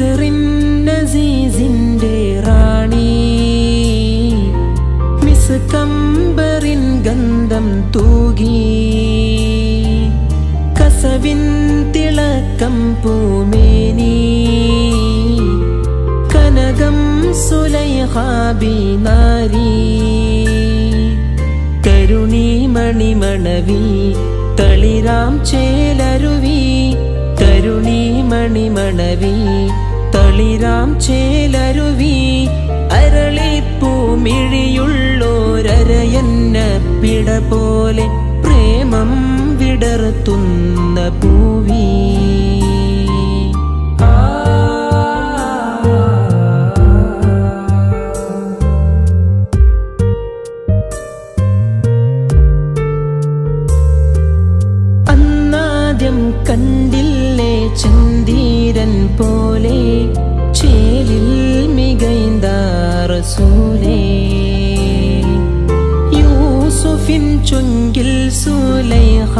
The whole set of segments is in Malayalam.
മിസറിൻ നസീസിന്റെ റാണി. മിസ് കമ്പറിൻ ഗന്ധം തൂകി. കസവിൻ തിളക്കം പൂമേനി. കനകം സുലൈഹാബി നാരി. കരുണി മണിമണവി തളിരാം ചേലരുവി. കരുണി മണിമണവി തളിരാം ചേലരുവി അരളിപ്പൂമിഴിയുള്ളോരരയന്ന പിട പോലെ പ്രേമം വിടർത്തുന്ന പൂവി. കണ്ടില്ലേ ചന്ദീരൻ പോലെ ചേലിൽ മികൈന്ത റസൂലേ. യൂസുഫിൻ ചുങ്കിൽ സുലൈഹ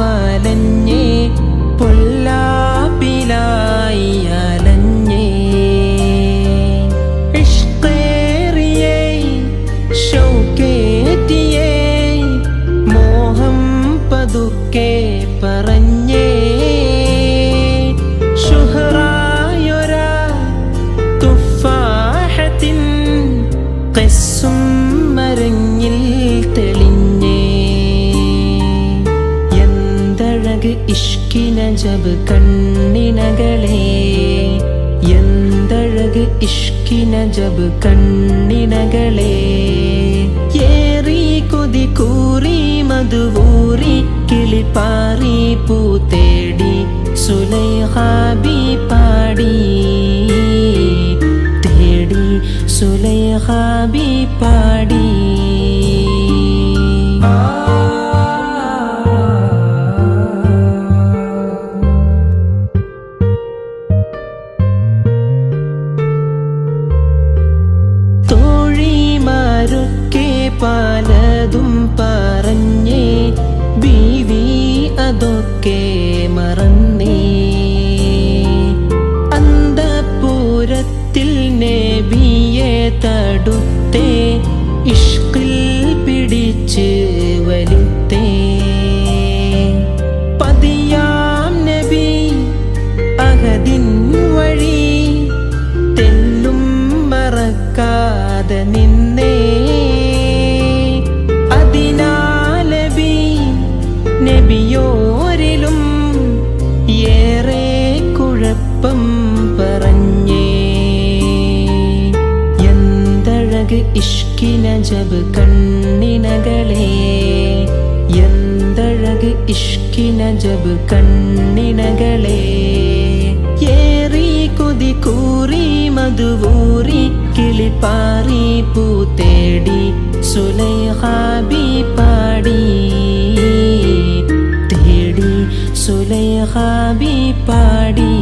വലഞ്ഞേ പൊല്ലാപ്പിലായി അലഞ്ഞേ. ഇഷ്കേറിയേ ഷൗക്കേറ്റിയേ മോഹം പതുക്കെ പറഞ്ഞേ. കസ്സും മരങ്ങിൽ തെളിഞ്ഞേ. എന്തഴക് ഇഷ്കിന ജബ് കണ്ണിനകളെ. എന്തഴക് ഇഷ്കിന ജബ് കണ്ണിനകളെ. ഏറി കൊതി കൂറി മധുവൂറി കിളിപ്പാറി പൂ സുലൈഹാബി പാടി പലതും പറഞ്ഞേ ബീവി അതൊക്കെ മറന്നേ. അന്തപൂരത്തിൽ നബിയെ തടുത്തേ ഇഷ്കിൽ പിടിച്ച് വലിത്തേ. പതിയാം നബി അഹദിൻ വഴി തെല്ലും മറക്കാതെ നിന്നേ. അതിനാലബി നബിയോരിലും എന്തഴക് ഇഷ്കിന ജബ് കണ്ണിനകളെ. എന്തഴക് ഇഷ്കിന ജബ് കണ്ണിനകളെ. ഏറി കൊതി കൂറി മധുവൂറി കിളിപ്പാറി പൂ തേടി സുലൈഹാബി പാടി. തേടി സുലൈഹാബി പാടി.